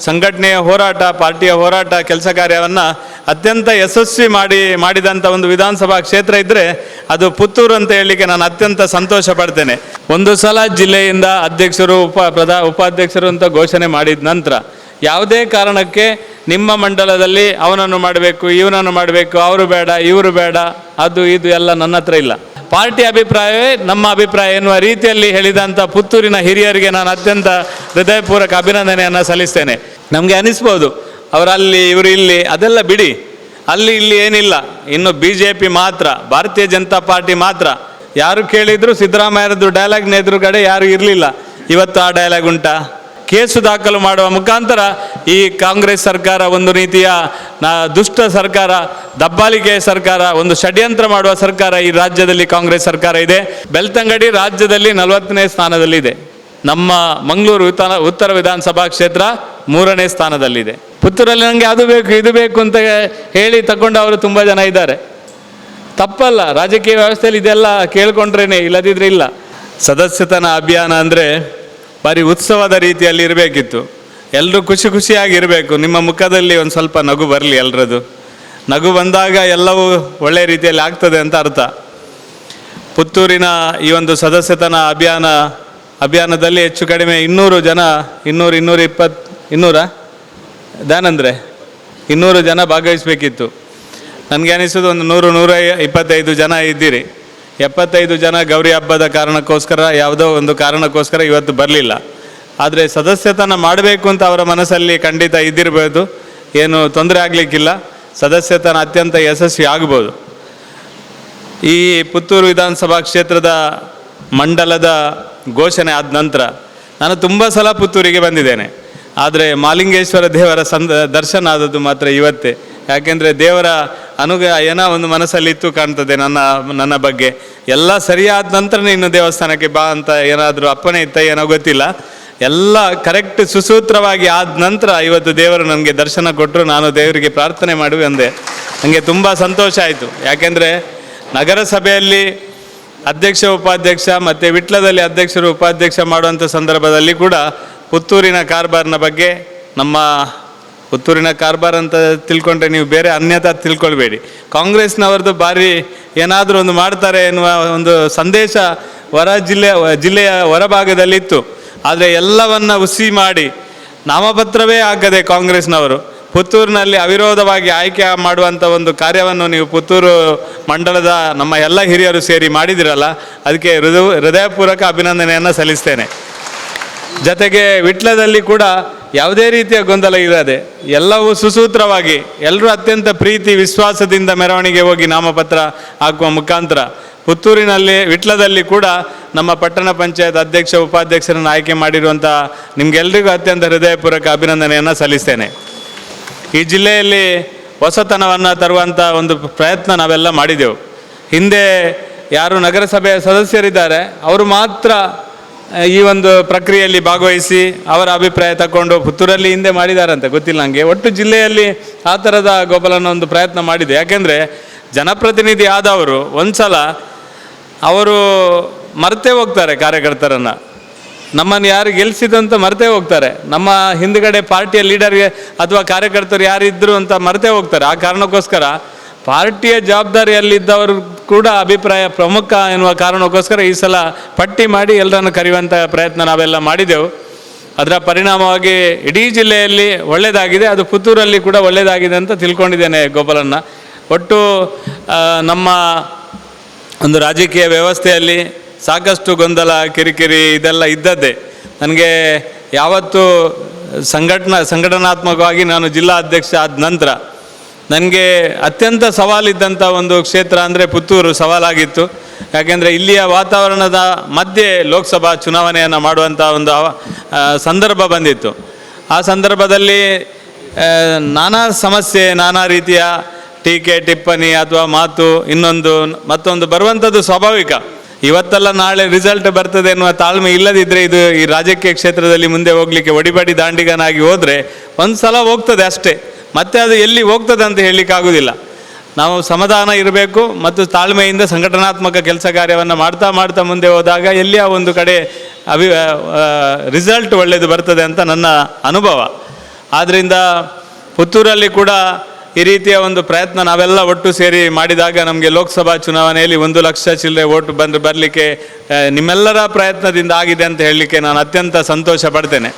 ಸಂಘಟನೆಯ ಹೋರಾಟ, ಪಾರ್ಟಿಯ ಹೋರಾಟ, ಕೆಲಸ ಕಾರ್ಯವನ್ನು ಅತ್ಯಂತ ಯಶಸ್ವಿ ಮಾಡಿ ಮಾಡಿದಂಥ ಒಂದು ವಿಧಾನಸಭಾ ಕ್ಷೇತ್ರ ಇದ್ದರೆ ಅದು ಪುತ್ತೂರು ಅಂತ ಹೇಳಲಿಕ್ಕೆ ನಾನು ಅತ್ಯಂತ ಸಂತೋಷ ಪಡ್ತೇನೆ. ಒಂದು ಸಲ ಜಿಲ್ಲೆಯಿಂದ ಅಧ್ಯಕ್ಷರು, ಉಪ, ಪ್ರಧಾ, ಉಪಾಧ್ಯಕ್ಷರು ಅಂತ ಘೋಷಣೆ ಮಾಡಿದ ನಂತರ ಯಾವುದೇ ಕಾರಣಕ್ಕೆ ನಿಮ್ಮ ಮಂಡಲದಲ್ಲಿ ಅವನನ್ನು ಮಾಡಬೇಕು, ಇವನನ್ನು ಮಾಡಬೇಕು, ಅವರು ಬೇಡ, ಇವರು ಬೇಡ, ಅದು, ಇದು ಎಲ್ಲ ನನ್ನ ಹತ್ರ ಇಲ್ಲ. ಪಾರ್ಟಿ ಅಭಿಪ್ರಾಯವೇ ನಮ್ಮ ಅಭಿಪ್ರಾಯ ಎನ್ನುವ ರೀತಿಯಲ್ಲಿ ಹೇಳಿದಂಥ ಪುತ್ತೂರಿನ ಹಿರಿಯರಿಗೆ ನಾನು ಅತ್ಯಂತ ಹೃದಯಪೂರ್ವಕ ಅಭಿನಂದನೆಯನ್ನು ಸಲ್ಲಿಸ್ತೇನೆ. ನಮಗೆ ಅನಿಸ್ಬೋದು, ಅವರಲ್ಲಿ ಇವರು ಇಲ್ಲಿ, ಅದೆಲ್ಲ ಬಿಡಿ, ಅಲ್ಲಿ ಇಲ್ಲಿ ಏನಿಲ್ಲ. ಇನ್ನು ಬಿ ಜೆ ಪಿ ಮಾತ್ರ, ಭಾರತೀಯ ಜನತಾ ಪಾರ್ಟಿ ಮಾತ್ರ. ಯಾರು ಕೇಳಿದ್ರು ಸಿದ್ದರಾಮಯ್ಯರದ್ದು ಡೈಲಾಗ್ನ ಎದುರುಗಡೆ ಯಾರು ಇರಲಿಲ್ಲ. ಇವತ್ತು ಆ ಡೈಲಾಗ್ ಉಂಟಾ? ಕೇಸು ದಾಖಲು ಮಾಡುವ ಮುಖಾಂತರ ಈ ಕಾಂಗ್ರೆಸ್ ಸರ್ಕಾರ ಒಂದು ರೀತಿಯ ದುಷ್ಟ ಸರ್ಕಾರ, ದಬ್ಬಾಳಿಕೆ ಸರ್ಕಾರ, ಒಂದು ಷಡ್ಯಂತ್ರ ಮಾಡುವ ಸರ್ಕಾರ ಈ ರಾಜ್ಯದಲ್ಲಿ ಕಾಂಗ್ರೆಸ್ ಸರ್ಕಾರ ಇದೆ. ಬೆಳ್ತಂಗಡಿ ರಾಜ್ಯದಲ್ಲಿ ನಲವತ್ತನೇ ಸ್ಥಾನದಲ್ಲಿದೆ. ನಮ್ಮ ಮಂಗಳೂರು ಉತ್ತರ ವಿಧಾನಸಭಾ ಕ್ಷೇತ್ರ ಮೂರನೇ ಸ್ಥಾನದಲ್ಲಿದೆ. ಪುತ್ತೂರಲ್ಲಿ ನನಗೆ ಅದು ಬೇಕು, ಇದು ಬೇಕು ಅಂತ ಹೇಳಿ ತಗೊಂಡವರು ತುಂಬ ಜನ ಇದ್ದಾರೆ. ತಪ್ಪಲ್ಲ, ರಾಜಕೀಯ ವ್ಯವಸ್ಥೆಯಲ್ಲಿ ಇದೆಲ್ಲ ಕೇಳ್ಕೊಂಡ್ರೇನೆ, ಇಲ್ಲದಿದ್ರೆ ಇಲ್ಲ. ಸದಸ್ಯತನ ಅಭಿಯಾನ ಅಂದರೆ ಭಾರಿ ಉತ್ಸವದ ರೀತಿಯಲ್ಲಿ ಇರಬೇಕಿತ್ತು. ಎಲ್ಲರೂ ಖುಷಿ ಖುಷಿಯಾಗಿ ಇರಬೇಕು. ನಿಮ್ಮ ಮುಖದಲ್ಲಿ ಒಂದು ಸ್ವಲ್ಪ ನಗು ಬರಲಿ ಎಲ್ಲರದು ನಗು ಬಂದಾಗ ಎಲ್ಲವೂ ಒಳ್ಳೆಯ ರೀತಿಯಲ್ಲಿ ಆಗ್ತದೆ ಅಂತ ಅರ್ಥ. ಪುತ್ತೂರಿನ ಈ ಒಂದು ಸದಸ್ಯತನ ಅಭಿಯಾನ, ಅಭಿಯಾನದಲ್ಲಿ ಹೆಚ್ಚು ಕಡಿಮೆ ಇನ್ನೂರು ಜನ, ಇನ್ನೂರು ಇನ್ನೂರು ಇಪ್ಪತ್ತು ಇನ್ನೂರ? ದಾನಂದ್ರೆ? ಇನ್ನೂರು ಜನ ಭಾಗವಹಿಸಬೇಕಿತ್ತು. ನನಗೆ ಅನಿಸೋದು ಒಂದು ನೂರು, ನೂರ ಇಪ್ಪತ್ತೈದು ಜನ ಇದ್ದೀರಿ. ಎಪ್ಪತ್ತೈದು ಜನ ಗೌರಿ ಹಬ್ಬದ ಕಾರಣಕ್ಕೋಸ್ಕರ, ಯಾವುದೋ ಒಂದು ಕಾರಣಕ್ಕೋಸ್ಕರ ಇವತ್ತು ಬರಲಿಲ್ಲ. ಆದರೆ ಸದಸ್ಯತನ ಮಾಡಬೇಕು ಅಂತ ಅವರ ಮನಸ್ಸಲ್ಲಿ ಖಂಡಿತ ಇದ್ದಿರ್ಬೋದು. ಏನು ತೊಂದರೆ ಆಗಲಿಕ್ಕಿಲ್ಲ. ಸದಸ್ಯತನ ಅತ್ಯಂತ ಯಶಸ್ವಿ ಆಗ್ಬೋದು. ಈ ಪುತ್ತೂರು ವಿಧಾನಸಭಾ ಕ್ಷೇತ್ರದ ಮಂಡಲದ ಘೋಷಣೆ ಆದ ನಂತರ ನಾನು ತುಂಬ ಸಲ ಪುತ್ತೂರಿಗೆ ಬಂದಿದ್ದೇನೆ. ಆದರೆ ಮಾಲಿಂಗೇಶ್ವರ ದೇವರ ಸಂದ, ದರ್ಶನ ಆದದ್ದು ಮಾತ್ರ ಇವತ್ತೇ. ಯಾಕೆಂದರೆ ದೇವರ ಅನುಗ್ರಹ ಏನೋ ಒಂದು ಮನಸ್ಸಲ್ಲಿತ್ತು ಕಾಣ್ತದೆ ನನ್ನ ನನ್ನ ಬಗ್ಗೆ. ಎಲ್ಲ ಸರಿಯಾದ ನಂತರ ಇನ್ನು ದೇವಸ್ಥಾನಕ್ಕೆ ಬಾ ಅಂತ ಏನಾದರೂ ಅಪ್ಪಣೆ ಇತ್ತ ಏನೋ ಗೊತ್ತಿಲ್ಲ. ಎಲ್ಲ ಕರೆಕ್ಟ್ ಸುಸೂತ್ರವಾಗಿ ಆದ ನಂತರ ಇವತ್ತು ದೇವರು ನನಗೆ ದರ್ಶನ ಕೊಟ್ಟರು ನಾನು ದೇವರಿಗೆ ಪ್ರಾರ್ಥನೆ ಮಾಡಿ ಅಂದೆ. ನನಗೆ ತುಂಬ ಸಂತೋಷ ಆಯಿತು. ಯಾಕೆಂದರೆ ನಗರಸಭೆಯಲ್ಲಿ ಅಧ್ಯಕ್ಷ, ಉಪಾಧ್ಯಕ್ಷ ಮತ್ತು ವಿಟ್ಲದಲ್ಲಿ ಅಧ್ಯಕ್ಷರು, ಉಪಾಧ್ಯಕ್ಷ ಮಾಡುವಂಥ ಸಂದರ್ಭದಲ್ಲಿ ಕೂಡ ಪುತ್ತೂರಿನ ಕಾರ್ಬಾರ್ನ ಬಗ್ಗೆ ನಮ್ಮ ಪುತ್ತೂರಿನ ಕಾರ್ಬಾರ್ ಅಂತ ತಿಳ್ಕೊಂಡ್ರೆ ನೀವು ಬೇರೆ ಅನ್ಯತಾ ತಿಳ್ಕೊಳ್ಬೇಡಿ. ಕಾಂಗ್ರೆಸ್ನವ್ರದ್ದು ಭಾರಿ ಏನಾದರೂ ಒಂದು ಮಾಡ್ತಾರೆ ಎನ್ನುವ ಒಂದು ಸಂದೇಶ ಹೊರ ಜಿಲ್ಲೆ, ಜಿಲ್ಲೆಯ ಹೊರಭಾಗದಲ್ಲಿತ್ತು. ಆದರೆ ಎಲ್ಲವನ್ನ ಹುಸಿ ಮಾಡಿ ನಾಮಪತ್ರವೇ ಆಗದೆ ಕಾಂಗ್ರೆಸ್ನವರು. ಪುತ್ತೂರಿನಲ್ಲಿ ಅವಿರೋಧವಾಗಿ ಆಯ್ಕೆ ಮಾಡುವಂಥ ಒಂದು ಕಾರ್ಯವನ್ನು ನೀವು ಪುತ್ತೂರು ಮಂಡಲದ ನಮ್ಮ ಎಲ್ಲ ಹಿರಿಯರು ಸೇರಿ ಮಾಡಿದಿರಲ್ಲ, ಅದಕ್ಕೆ ಹೃದಯ, ಹೃದಯಪೂರ್ವಕ ಅಭಿನಂದನೆಯನ್ನು ಸಲ್ಲಿಸ್ತೇನೆ. ಜೊತೆಗೆ ವಿಟ್ಲದಲ್ಲಿ ಕೂಡ ಯಾವುದೇ ರೀತಿಯ ಗೊಂದಲ ಇರದೆ ಎಲ್ಲವೂ ಸುಸೂತ್ರವಾಗಿ ಎಲ್ಲರೂ ಅತ್ಯಂತ ಪ್ರೀತಿ, ವಿಶ್ವಾಸದಿಂದ ಮೆರವಣಿಗೆ ಹೋಗಿ ನಾಮಪತ್ರ ಹಾಕುವ ಮುಖಾಂತರ ಪುತ್ತೂರಿನಲ್ಲಿ, ವಿಟ್ಲದಲ್ಲಿ ಕೂಡ ನಮ್ಮ ಪಟ್ಟಣ ಪಂಚಾಯತ್ ಅಧ್ಯಕ್ಷ, ಉಪಾಧ್ಯಕ್ಷರನ್ನು ಆಯ್ಕೆ ಮಾಡಿರುವಂಥ ನಿಮಗೆಲ್ಲರಿಗೂ ಅತ್ಯಂತ ಹೃದಯಪೂರ್ವಕ ಅಭಿನಂದನೆಯನ್ನು ಸಲ್ಲಿಸ್ತೇನೆ. ಈ ಜಿಲ್ಲೆಯಲ್ಲಿ ಹೊಸತನವನ್ನು ತರುವಂಥ ಒಂದು ಪ್ರಯತ್ನ ನಾವೆಲ್ಲ ಮಾಡಿದೆವು. ಹಿಂದೆ ಯಾರು ನಗರಸಭೆಯ ಸದಸ್ಯರಿದ್ದಾರೆ, ಅವರು ಮಾತ್ರ ಈ ಒಂದು ಪ್ರಕ್ರಿಯೆಯಲ್ಲಿ ಭಾಗವಹಿಸಿ ಅವರ ಅಭಿಪ್ರಾಯ ತಗೊಂಡು ಪುತ್ತೂರಲ್ಲಿ ಹಿಂದೆ ಮಾಡಿದಾರಂತೆ, ಗೊತ್ತಿಲ್ಲ ನನಗೆ ಒಟ್ಟು ಜಿಲ್ಲೆಯಲ್ಲಿ ಆ ಥರದ ಗೋಪಾಲನ ಒಂದು ಪ್ರಯತ್ನ ಮಾಡಿದೆ. ಯಾಕೆಂದರೆ ಜನಪ್ರತಿನಿಧಿ ಆದವರು ಒಂದ್ಸಲ ಅವರು ಮರೆತೇ ಹೋಗ್ತಾರೆ ಕಾರ್ಯಕರ್ತರನ್ನು. ನಮ್ಮನ್ನು ಯಾರು ಗೆಲ್ಲಿಸಿದಂತ ಮರೆತೇ ಹೋಗ್ತಾರೆ. ನಮ್ಮ ಹಿಂದ್ಗಡೆ ಪಾರ್ಟಿಯ ಲೀಡರ್ಗೆ ಅಥವಾ ಕಾರ್ಯಕರ್ತರು ಯಾರಿದ್ದರು ಅಂತ ಮರೆತೇ ಹೋಗ್ತಾರೆ. ಆ ಕಾರಣಕ್ಕೋಸ್ಕರ ಪಾರ್ಟಿಯ ಜವಾಬ್ದಾರಿಯಲ್ಲಿದ್ದವರು ಕೂಡ ಅಭಿಪ್ರಾಯ ಪ್ರಮುಖ ಎನ್ನುವ ಕಾರಣಕ್ಕೋಸ್ಕರ ಈ ಸಲ ಪಟ್ಟಿ ಮಾಡಿ ಎಲ್ಲರನ್ನು ಕರೆಯುವಂಥ ಪ್ರಯತ್ನ ನಾವೆಲ್ಲ ಮಾಡಿದೆವು. ಅದರ ಪರಿಣಾಮವಾಗಿ ಇಡೀ ಜಿಲ್ಲೆಯಲ್ಲಿ ಒಳ್ಳೆಯದಾಗಿದೆ, ಅದು ಪುತ್ತೂರಲ್ಲಿ ಕೂಡ ಒಳ್ಳೆಯದಾಗಿದೆ ಅಂತ ತಿಳ್ಕೊಂಡಿದ್ದೇನೆ ಗೋಪಾಲನ್ನ ಒಟ್ಟು ನಮ್ಮ ಒಂದು ರಾಜಕೀಯ ವ್ಯವಸ್ಥೆಯಲ್ಲಿ ಸಾಕಷ್ಟು ಗೊಂದಲ, ಕಿರಿಕಿರಿ ಇದೆಲ್ಲ ಇದ್ದದ್ದೇ. ನನಗೆ ಯಾವತ್ತು ಸಂಘಟನಾ, ಸಂಘಟನಾತ್ಮಕವಾಗಿ ನಾನು ಜಿಲ್ಲಾ ಅಧ್ಯಕ್ಷ ಆದ ನಂತರ ನನಗೆ ಅತ್ಯಂತ ಸವಾಲಿದ್ದಂಥ ಒಂದು ಕ್ಷೇತ್ರ ಅಂದರೆ ಪುತ್ತೂರು ಸವಾಲಾಗಿತ್ತು. ಯಾಕೆಂದರೆ ಇಲ್ಲಿಯ ವಾತಾವರಣದ ಮಧ್ಯೆ ಲೋಕಸಭಾ ಚುನಾವಣೆಯನ್ನು ಮಾಡುವಂಥ ಒಂದು ಸಂದರ್ಭ ಬಂದಿತ್ತು. ಆ ಸಂದರ್ಭದಲ್ಲಿ ನಾನಾ ಸಮಸ್ಯೆ, ನಾನಾ ರೀತಿಯ ಟೀಕೆ, ಟಿಪ್ಪಣಿ ಅಥವಾ ಮಾತು ಇನ್ನೊಂದು, ಮತ್ತೊಂದು ಬರುವಂಥದ್ದು ಸ್ವಾಭಾವಿಕ. ಇವತ್ತಲ್ಲ ನಾಳೆ ರಿಸಲ್ಟ್ ಬರ್ತದೆ ಎನ್ನುವ ತಾಳ್ಮೆ ಇಲ್ಲದಿದ್ದರೆ ಇದು ಈ ರಾಜಕೀಯ ಕ್ಷೇತ್ರದಲ್ಲಿ ಮುಂದೆ ಹೋಗಲಿಕ್ಕೆ ಒಡಿಬಡಿ ದಾಂಡಿಗನಾಗಿ ಹೋದರೆ ಒಂದು ಸಲ ಹೋಗ್ತದೆ ಅಷ್ಟೇ. ಮತ್ತೆ ಅದು ಎಲ್ಲಿ ಹೋಗ್ತದೆ ಅಂತ ಹೇಳಲಿಕ್ಕೆ ಆಗೋದಿಲ್ಲ. ನಾವು ಸಮಾಧಾನ ಇರಬೇಕು ಮತ್ತು ತಾಳ್ಮೆಯಿಂದ ಸಂಘಟನಾತ್ಮಕ ಕೆಲಸ ಕಾರ್ಯವನ್ನು ಮಾಡ್ತಾ ಮಾಡ್ತಾ ಮುಂದೆ ಹೋದಾಗ ಎಲ್ಲಿಯ ಒಂದು ಕಡೆ ಅಭಿ ರಿಸಲ್ಟ್ ಒಳ್ಳೆಯದು ಬರ್ತದೆ ಅಂತ ನನ್ನ ಅನುಭವ. ಆದ್ದರಿಂದ ಪುತ್ತೂರಲ್ಲಿ ಕೂಡ ಈ ರೀತಿಯ ಒಂದು ಪ್ರಯತ್ನ ನಾವೆಲ್ಲ ಒಟ್ಟು ಸೇರಿ ಮಾಡಿದಾಗ ನಮಗೆ ಲೋಕಸಭಾ ಚುನಾವಣೆಯಲ್ಲಿ ಒಂದು ಲಕ್ಷ ಚಿಲ್ಲರೆ ಓಟು ಬಂದು ಬರಲಿಕ್ಕೆ ನಿಮ್ಮೆಲ್ಲರ ಪ್ರಯತ್ನದಿಂದ ಆಗಿದೆ ಅಂತ ಹೇಳಲಿಕ್ಕೆ ನಾನು ಅತ್ಯಂತ ಸಂತೋಷ ಪಡ್ತೇನೆ.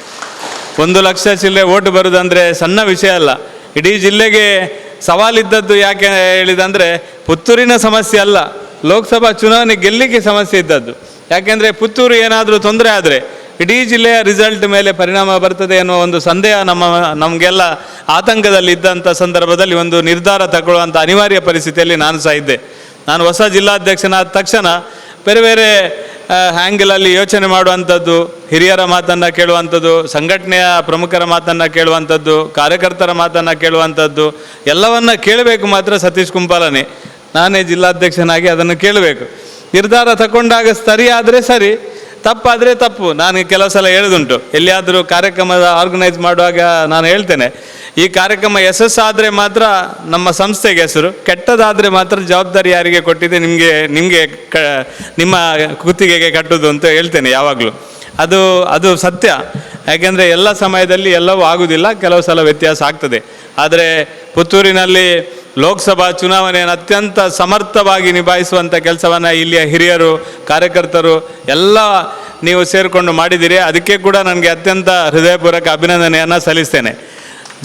ಒಂದು ಲಕ್ಷ ಚಿಲ್ಲರೆ ಓಟು ಬರುವುದಂದರೆ ಸಣ್ಣ ವಿಷಯ ಅಲ್ಲ. ಇಡೀ ಜಿಲ್ಲೆಗೆ ಸವಾಲಿದ್ದದ್ದು ಯಾಕೆ ಹೇಳಿದಂದರೆ ಪುತ್ತೂರಿನ ಸಮಸ್ಯೆ ಅಲ್ಲ. ಲೋಕಸಭಾ ಚುನಾವಣೆ ಗೆಲ್ಲಿಕ್ಕೆ ಸಮಸ್ಯೆ ಇದ್ದದ್ದು. ಯಾಕೆಂದರೆ ಪುತ್ತೂರು ಏನಾದರೂ ತೊಂದರೆ ಆದರೆ ಇಡೀ ಜಿಲ್ಲೆಯ ರಿಸಲ್ಟ್ ಮೇಲೆ ಪರಿಣಾಮ ಬರ್ತದೆ ಎನ್ನುವ ಒಂದು ಸಂದೇಹ ನಮ್ಮ, ನಮಗೆಲ್ಲ ಆತಂಕದಲ್ಲಿ ಇದ್ದಂಥ ಸಂದರ್ಭದಲ್ಲಿ ಒಂದು ನಿರ್ಧಾರ ತಗೊಳ್ಳುವಂಥ ಅನಿವಾರ್ಯ ಪರಿಸ್ಥಿತಿಯಲ್ಲಿ ನಾನು ಸಹ ಇದ್ದೆ. ನಾನು ಹೊಸ ಜಿಲ್ಲಾಧ್ಯಕ್ಷನಾದ ತಕ್ಷಣ ಬೇರೆ ಬೇರೆ ಹ್ಯಾಂಗಲಲ್ಲಿ ಯೋಚನೆ ಮಾಡುವಂಥದ್ದು, ಹಿರಿಯರ ಮಾತನ್ನು ಕೇಳುವಂಥದ್ದು, ಸಂಘಟನೆಯ ಪ್ರಮುಖರ ಮಾತನ್ನು ಕೇಳುವಂಥದ್ದು, ಕಾರ್ಯಕರ್ತರ ಮಾತನ್ನು ಕೇಳುವಂಥದ್ದು, ಎಲ್ಲವನ್ನ ಕೇಳಬೇಕು ಮಾತ್ರ ಸತೀಶ್ ಕುಂಪಾಲನೆ ನಾನೇ ಜಿಲ್ಲಾಧ್ಯಕ್ಷನಾಗಿ ಅದನ್ನು ಕೇಳಬೇಕು. ನಿರ್ಧಾರ ತಗೊಂಡಾಗ ಸರಿ ಆದರೆ ಸರಿ ತಪ್ಪಾದರೆ ತಪ್ಪು. ನಾನು ಕೆಲವು ಸಲ ಹೇಳೋದುಂಟು. ಎಲ್ಲಿಯಾದರೂ ಕಾರ್ಯಕ್ರಮದ ಆರ್ಗನೈಸ್ ಮಾಡುವಾಗ ನಾನು ಹೇಳ್ತೇನೆ. ಈ ಕಾರ್ಯಕ್ರಮ ಯಶಸ್ಸಾದರೆ ಮಾತ್ರ ನಮ್ಮ ಸಂಸ್ಥೆಗೆ ಹೆಸರು. ಕೆಟ್ಟದಾದರೆ ಮಾತ್ರ ಜವಾಬ್ದಾರಿ ಯಾರಿಗೆ ಕೊಟ್ಟಿದೆ ನಿಮಗೆ ನಿಮಗೆ ಕ, ನಿಮ್ಮ ಕುತ್ತಿಗೆಗೆ ಕಟ್ಟೋದು ಅಂತ ಹೇಳ್ತೇನೆ ಯಾವಾಗಲೂ. ಅದು ಅದು ಸತ್ಯ. ಯಾಕೆಂದರೆ ಎಲ್ಲ ಸಮಯದಲ್ಲಿ ಎಲ್ಲವೂ ಆಗುವುದಿಲ್ಲ ಕೆಲವು ಸಲ ವ್ಯತ್ಯಾಸ ಆಗ್ತದೆ. ಆದರೆ ಪುತ್ತೂರಿನಲ್ಲಿ ಲೋಕಸಭಾ ಚುನಾವಣೆಯನ್ನು ಅತ್ಯಂತ ಸಮರ್ಥವಾಗಿ ನಿಭಾಯಿಸುವಂಥ ಕೆಲಸವನ್ನು ಇಲ್ಲಿಯ ಹಿರಿಯರು, ಕಾರ್ಯಕರ್ತರು ಎಲ್ಲ ನೀವು ಸೇರಿಕೊಂಡು ಮಾಡಿದ್ದೀರಿ ಅದಕ್ಕೆ ಕೂಡ ನನಗೆ ಅತ್ಯಂತ ಹೃದಯಪೂರ್ವಕ ಅಭಿನಂದನೆಯನ್ನು ಸಲ್ಲಿಸ್ತೇನೆ.